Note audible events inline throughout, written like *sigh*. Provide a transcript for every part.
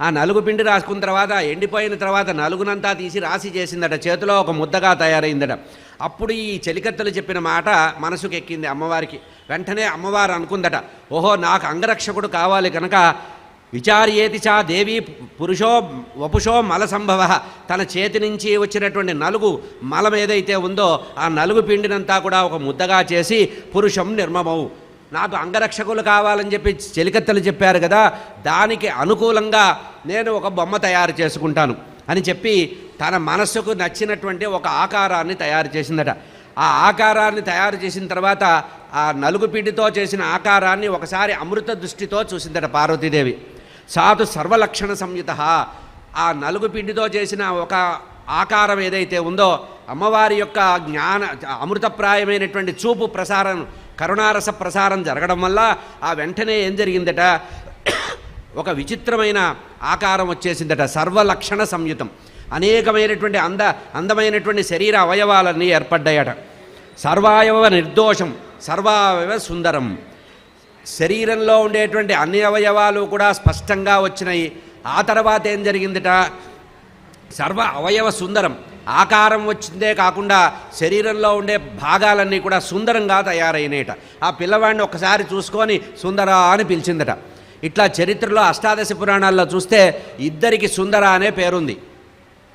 ఆ నలుగు పిండి రాసుకున్న తర్వాత ఎండిపోయిన తర్వాత నలుగునంతా తీసి రాసి చేసిందట. చేతిలో ఒక ముద్దగా తయారైందట. అప్పుడు ఈ చెలికత్తలు చెప్పిన మాట మనసుకు ఎక్కింది అమ్మవారికి. వెంటనే అమ్మవారు అనుకుందట ఓహో నాకు అంగరక్షకుడు కావాలి కనుక విచార్యేతి చా దేవి పురుషో వపుషో మల సంభవ తన చేతి నుంచి వచ్చినటువంటి నలుగు మలం ఏదైతే ఉందో ఆ నలుగు పిండినంతా కూడా ఒక ముద్దగా చేసి పురుషం నిర్మమవు నాకు అంగరక్షకులు కావాలని చెప్పి చెలికత్తలు చెప్పారు కదా దానికి అనుకూలంగా నేను ఒక బొమ్మ తయారు చేసుకుంటాను అని చెప్పి తన మనస్సుకు నచ్చినటువంటి ఒక ఆకారాన్ని తయారు చేసిందట. ఆ ఆకారాన్ని తయారు చేసిన తర్వాత ఆ నలుగు పిండితో చేసిన ఆకారాన్ని ఒకసారి అమృత దృష్టితో చూసిందట పార్వతీదేవి. సాధు సర్వలక్షణ సంయుత. ఆ నలుగు పిండితో చేసిన ఒక ఆకారం ఏదైతే ఉందో అమ్మవారి యొక్క జ్ఞాన అమృతప్రాయమైనటువంటి చూపు ప్రసారం కరుణారస ప్రసారం జరగడం వల్ల ఆ వెంటనే ఏం జరిగిందట? ఒక విచిత్రమైన ఆకారం వచ్చేసిందట. సర్వలక్షణ సంయుతం. అనేకమైనటువంటి అంద అందమైనటువంటి శరీర అవయవాలన్నీ ఏర్పడ్డాయట. సర్వాయవ నిర్దోషం సర్వావయవ సుందరం. శరీరంలో ఉండేటువంటి అన్ని అవయవాలు కూడా స్పష్టంగా వచ్చినాయి. ఆ తర్వాత ఏం జరిగిందట? సర్వ అవయవ సుందరం. ఆకారం వచ్చిందే కాకుండా శరీరంలో ఉండే భాగాలన్నీ కూడా సుందరంగా తయారైనట ఆ పిల్లవాడిని ఒకసారి చూసుకొని సుందర అని పిలిచిందట. ఇట్లా చరిత్రలో అష్టాదశ పురాణాల్లో చూస్తే ఇద్దరికి సుందర అనే పేరుంది.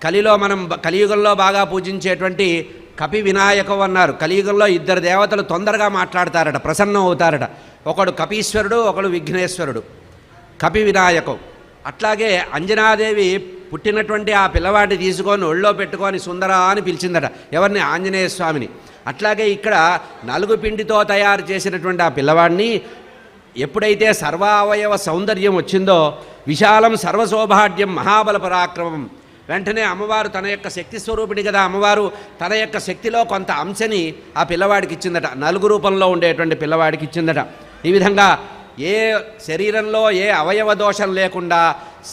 కలిలో మనం కలియుగంలో బాగా పూజించేటువంటి కపి వినాయకం అన్నారు. కలియుగంలో ఇద్దరు దేవతలు తొందరగా మాట్లాడతారట ప్రసన్నం అవుతారట. ఒకడు కపీశ్వరుడు ఒకడు విఘ్నేశ్వరుడు. కపి వినాయకం. అట్లాగే అంజనాదేవి పుట్టినటువంటి ఆ పిల్లవాడిని తీసుకొని ఒళ్ళో పెట్టుకొని సుందర అని పిలిచిందట ఎవరిని? ఆంజనేయ స్వామిని. అట్లాగే ఇక్కడ నలుగు పిండితో తయారు చేసినటువంటి ఆ పిల్లవాడిని ఎప్పుడైతే సర్వావయవ సౌందర్యం వచ్చిందో విశాలం సర్వశోభాఢ్యం మహాబల పరాక్రమం వెంటనే అమ్మవారు తన యొక్క శక్తి స్వరూపిణి కదా అమ్మవారు తన యొక్క శక్తిలో కొంత అంశని ఆ పిల్లవాడికి ఇచ్చిందట నలుగు రూపంలో ఉండేటువంటి పిల్లవాడికి ఇచ్చిందట. ఈ విధంగా ఏ శరీరంలో ఏ అవయవ దోషం లేకుండా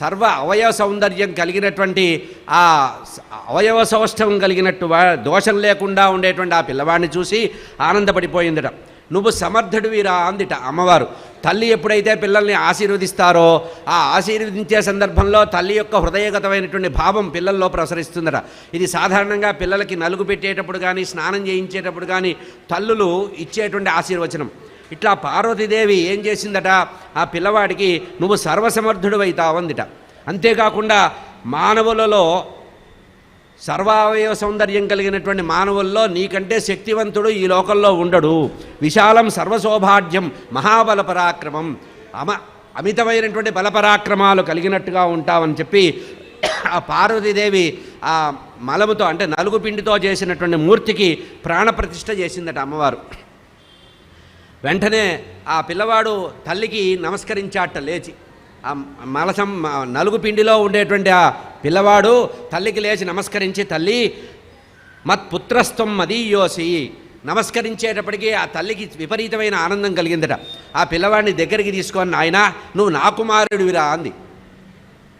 సర్వ అవయవ సౌందర్యం కలిగినటువంటి ఆ అవయవ సౌష్ఠవం కలిగినట్టు దోషం లేకుండా ఉండేటువంటి ఆ పిల్లవాడిని చూసి ఆనందపడిపోయిందట. నువ్వు సమర్థుడివిరా అందిట అమ్మవారు. తల్లి ఎప్పుడైతే పిల్లల్ని ఆశీర్వదిస్తారో ఆ ఆశీర్వదించే సందర్భంలో తల్లి యొక్క హృదయగతమైనటువంటి భావం పిల్లల్లో ప్రసరిస్తుందట. ఇది సాధారణంగా పిల్లలకి నలుగు పెట్టేటప్పుడు కానీ స్నానం చేయించేటప్పుడు కానీ తల్లులు ఇచ్చేటువంటి ఆశీర్వచనం. ఇట్లా పార్వతీదేవి ఏం చేసిందట? ఆ పిల్లవాడికి నువ్వు సర్వసమర్థుడు అవుతావందిట అంతేకాకుండా మానవులలో సర్వావయవ సౌందర్యం కలిగినటువంటి మానవుల్లో నీకంటే శక్తివంతుడు ఈ లోకంలో ఉండడు. విశాలం సర్వశోభాఢ్యం మహాబల పరాక్రమం అమ అమితమైనటువంటి బలపరాక్రమాలు కలిగినట్టుగా ఉంటావని చెప్పి ఆ పార్వతీదేవి ఆ మలముతో అంటే నలుగు పిండితో చేసినటువంటి మూర్తికి ప్రాణప్రతిష్ఠ చేసిందట అమ్మవారు. వెంటనే ఆ పిల్లవాడు తల్లికి నమస్కరించాట లేచి. ఆ మలసం నలుగు పిండిలో ఉండేటువంటి ఆ పిల్లవాడు తల్లికి లేచి నమస్కరించి తల్లి మత్పుత్రస్తం మదీయోసి. నమస్కరించేటప్పటికీ ఆ తల్లికి విపరీతమైన ఆనందం కలిగిందట. ఆ పిల్లవాడిని దగ్గరికి తీసుకొని నాయన నువ్వు నా కుమారుడివిరా అంది.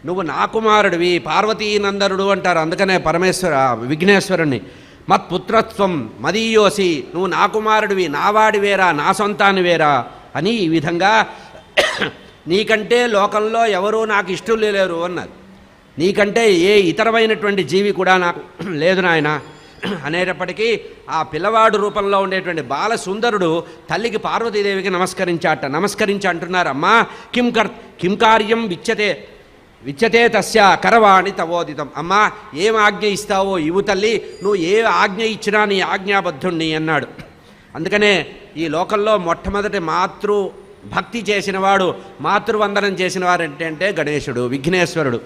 నువ్వు నా కుమారుడివి పార్వతీనందరుడు అంటారు. అందుకనే పరమేశ్వర విఘ్నేశ్వరుణ్ణి. మత్పుత్రత్వం మదీయోసి. నువ్వు నా కుమారుడివి నావాడివేరా నా సొంతానివేరా అని ఈ విధంగా *coughs* నీకంటే లోకంలో ఎవరూ నాకు ఇష్టం లేరు అన్నారు. నీకంటే ఏ ఇతరమైనటువంటి జీవి కూడా నాకు *coughs* లేదు నాయన. *coughs* అనేటప్పటికీ ఆ పిల్లవాడు రూపంలో ఉండేటువంటి బాలసుందరుడు తల్లికి పార్వతీదేవికి నమస్కరించాట. నమస్కరించి అంటున్నారు అమ్మా కిం కర్ కిం కార్యం విచ్చతే విచ్చతే తస్య కరవాణి తవోదితం. అమ్మా ఏం ఆజ్ఞ ఇస్తావో ఇవు తల్లి నువ్వు ఏ ఆజ్ఞ ఇచ్చినా నీ ఆజ్ఞాబద్ధుణ్ణి అన్నాడు. అందుకనే ఈ లోకంలో మొట్టమొదటి మాతృ భక్తి చేసినవాడు మాతృవందనం చేసినవారు అంటే గణేశుడు విఘ్నేశ్వరుడు.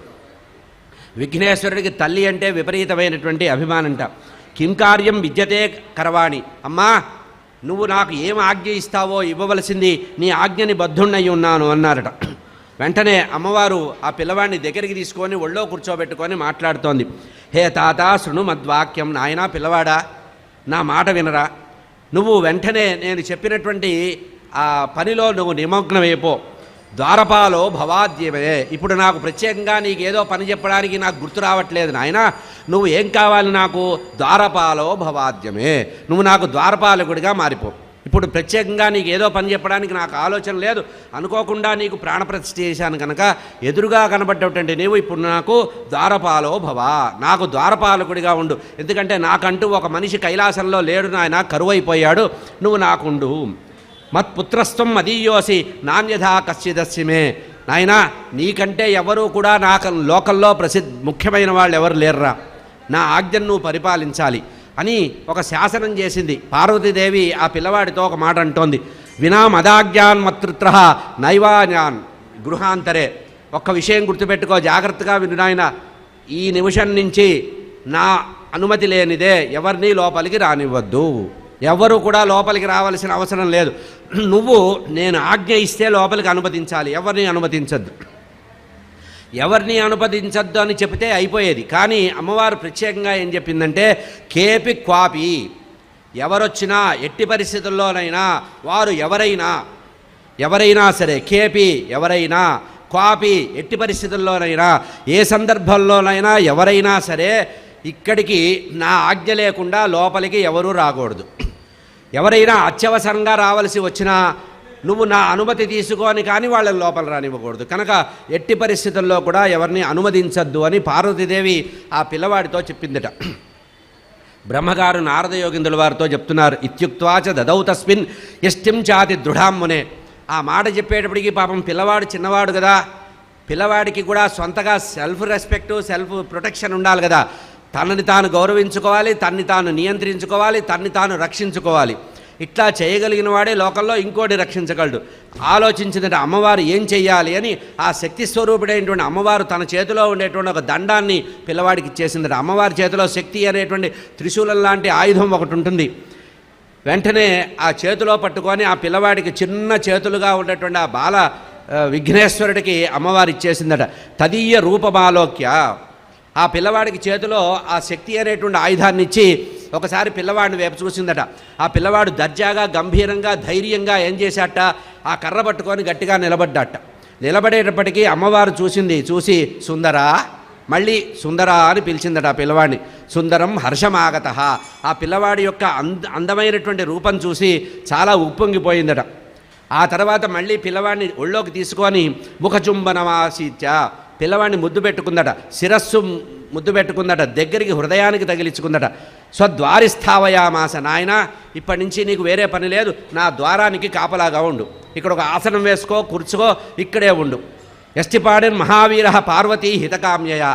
విఘ్నేశ్వరుడికి తల్లి అంటే విపరీతమైనటువంటి అభిమానంట. కిం కార్యం విద్యతే కరవాణి. అమ్మా నువ్వు నాకు ఏం ఆజ్ఞ ఇస్తావో ఇవ్వవలసింది నీ ఆజ్ఞని బద్ధుణ్ణయి ఉన్నాను అన్నారట. వెంటనే అమ్మవారు ఆ పిల్లవాడిని దగ్గరికి తీసుకొని ఒళ్ళో కూర్చోబెట్టుకొని మాట్లాడుతోంది. హే తాత శృణు మద్వాక్యం నాయనా పిల్లవాడా నా మాట వినరా? నువ్వు వెంటనే నేను చెప్పినటువంటి ఆ పనిలో నువ్వు నిమగ్నమైపో. ద్వారపాలో భవాద్యమే. ఇప్పుడు నాకు ప్రత్యేకంగా నీకు ఏదో పని చెప్పడానికి నాకు గుర్తు రావట్లేదు నాయన. నువ్వు ఏం కావాలి నాకు? ద్వారపాలో భవాద్యమే. నువ్వు నాకు ద్వారపాలకుడిగా మారిపో. ఇప్పుడు ప్రత్యేకంగా నీకు ఏదో పని చెప్పడానికి నాకు ఆలోచన లేదు. అనుకోకుండా నీకు ప్రాణప్రతిష్ఠ చేశాను కనుక ఎదురుగా కనబడ్డటువంటి నీవు ఇప్పుడు నాకు ద్వారపాలో భవ. నాకు ద్వారపాలకుడిగా ఉండు. ఎందుకంటే నాకంటూ ఒక మనిషి కైలాసంలో లేడు నాయన కరువైపోయాడు. నువ్వు నాకుండు. మత్పుత్రస్వం మదీయోసి నాణ్యథా కశ్చిదస్యమే నాయన నీకంటే ఎవరు కూడా నాకు లోకల్లో ప్రసిద్ధ ముఖ్యమైన వాళ్ళు ఎవరు లేర్రా? నా ఆజ్ఞను నువ్వు పరిపాలించాలి. అని ఒక శాసనం చేసింది. పార్వతీదేవి ఆ పిల్లవాడితో ఒక మాట అంటోంది. వినా మదాజ్ఞాన్ మతృత్ర నైవాజ్ఞాన్ గృహాంతరే. ఒక్క విషయం గుర్తుపెట్టుకో జాగ్రత్తగా వినునాయన ఈ నిమిషం నుంచి నా అనుమతి లేనిదే ఎవరిని లోపలికి రానివ్వద్దు. ఎవరు కూడా లోపలికి రావాల్సిన అవసరం లేదు. నువ్వు నేను ఆజ్ఞ ఇస్తే లోపలికి అనుమతించాలి. ఎవరిని అనుమతించద్దు. ఎవరిని అనుమతించద్దు అని చెప్తే అయిపోయేది. కానీ అమ్మవారు ప్రత్యేకంగా ఏం చెప్పిందంటే కేపి క్వాపి. ఎవరొచ్చినా ఎట్టి పరిస్థితుల్లోనైనా వారు ఎవరైనా ఎవరైనా సరే కేపి ఎవరైనా క్వాపి ఎట్టి పరిస్థితుల్లోనైనా ఏ సందర్భంలోనైనా ఎవరైనా సరే ఇక్కడికి నా ఆజ్ఞ లేకుండా లోపలికి ఎవరూ రాకూడదు. ఎవరైనా అత్యవసరంగా రావలసి వచ్చినా నువ్వు నా అనుమతి తీసుకొని కానీ వాళ్ళని లోపల రానివ్వకూడదు. కనుక ఎట్టి పరిస్థితుల్లో కూడా ఎవరిని అనుమతించద్దు అని పార్వతీదేవి ఆ పిల్లవాడితో చెప్పిందట. బ్రహ్మగారు నారద యోగిందుల వారితో చెప్తున్నారు. ఇత్యుక్వాచ దదౌ తస్మిన్ ఇష్టం చాతి దృఢామ్మునే ఆ మాట చెప్పేటప్పటికి పాపం పిల్లవాడు చిన్నవాడు కదా. పిల్లవాడికి కూడా సొంతగా సెల్ఫ్ రెస్పెక్ట్ సెల్ఫ్ ప్రొటెక్షన్ ఉండాలి కదా. తనని తాను గౌరవించుకోవాలి తన్ని తాను నియంత్రించుకోవాలి తన్ని తాను రక్షించుకోవాలి. ఇట్లా చేయగలిగిన వాడే లోకంలో ఇంకోటి రక్షించగలడు. ఆలోచించిందంటే అమ్మవారు ఏం చెయ్యాలి అని ఆ శక్తి స్వరూపుడైనటువంటి అమ్మవారు తన చేతిలో ఉండేటువంటి ఒక దండాన్ని పిల్లవాడికి ఇచ్చేసిందట. అమ్మవారి చేతిలో శక్తి అనేటువంటి త్రిశూలం లాంటి ఆయుధం ఒకటి ఉంటుంది. వెంటనే ఆ చేతిలో పట్టుకొని ఆ పిల్లవాడికి చిన్న చేతులుగా ఉన్నటువంటి ఆ బాల విఘ్నేశ్వరుడికి అమ్మవారు ఇచ్చేసిందట. తదీయ రూపమాలోక్య. ఆ పిల్లవాడికి చేతిలో ఆ శక్తి అనేటువంటి ఆయుధాన్ని ఇచ్చి ఒకసారి పిల్లవాడిని వేపు చూసిందట. ఆ పిల్లవాడు దర్జాగా గంభీరంగా ధైర్యంగా ఏం చేశాట? ఆ కర్ర పట్టుకొని గట్టిగా నిలబడ్డాట. నిలబడేటప్పటికీ అమ్మవారు చూసింది చూసి సుందరా మళ్ళీ సుందర అని పిలిచిందట ఆ పిల్లవాడిని. సుందరం హర్షమాగత. ఆ పిల్లవాడి యొక్క అంద అందమైనటువంటి రూపం చూసి చాలా ఉప్పొంగిపోయిందట. ఆ తర్వాత మళ్ళీ పిల్లవాడిని ఒళ్ళోకి తీసుకొని ముఖచుంబనమాసీత్య పిల్లవాడిని ముద్దు పెట్టుకుందట. శిరస్సు ముద్దు పెట్టుకుందట. దగ్గరికి హృదయానికి తగిలించుకుందట. స్వద్వారిస్థావయామాస నాయన ఇప్పటి నుంచి నీకు వేరే పని లేదు. నా ద్వారానికి కాపలాగా ఉండు. ఇక్కడ ఒక ఆసనం వేసుకో కూర్చుకో ఇక్కడే ఉండు. ఎస్టిపాడిన్ మహావీర పార్వతీ హితకామ్యయ.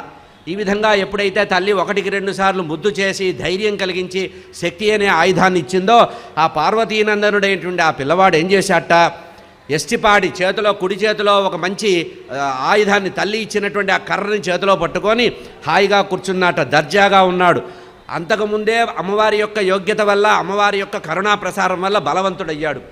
ఈ విధంగా ఎప్పుడైతే తల్లి ఒకటికి రెండు సార్లు ముద్దు చేసి ధైర్యం కలిగించి శక్తి అనే ఆయుధాన్ని ఇచ్చిందో ఆ పార్వతీనందనుడైనటువంటి ఆ పిల్లవాడు ఏం చేశాట ఎస్టిపాడి చేతిలో కుడి చేతిలో ఒక మంచి ఆయుధాన్ని తల్లి ఇచ్చినటువంటి ఆ కర్రని చేతిలో పట్టుకొని హాయిగా కూర్చున్నట దర్జాగా ఉన్నాడు. అంతకుముందే అమ్మవారి యొక్క యోగ్యత వల్ల అమ్మవారి యొక్క కరుణా ప్రసారం వల్ల బలవంతుడయ్యాడు.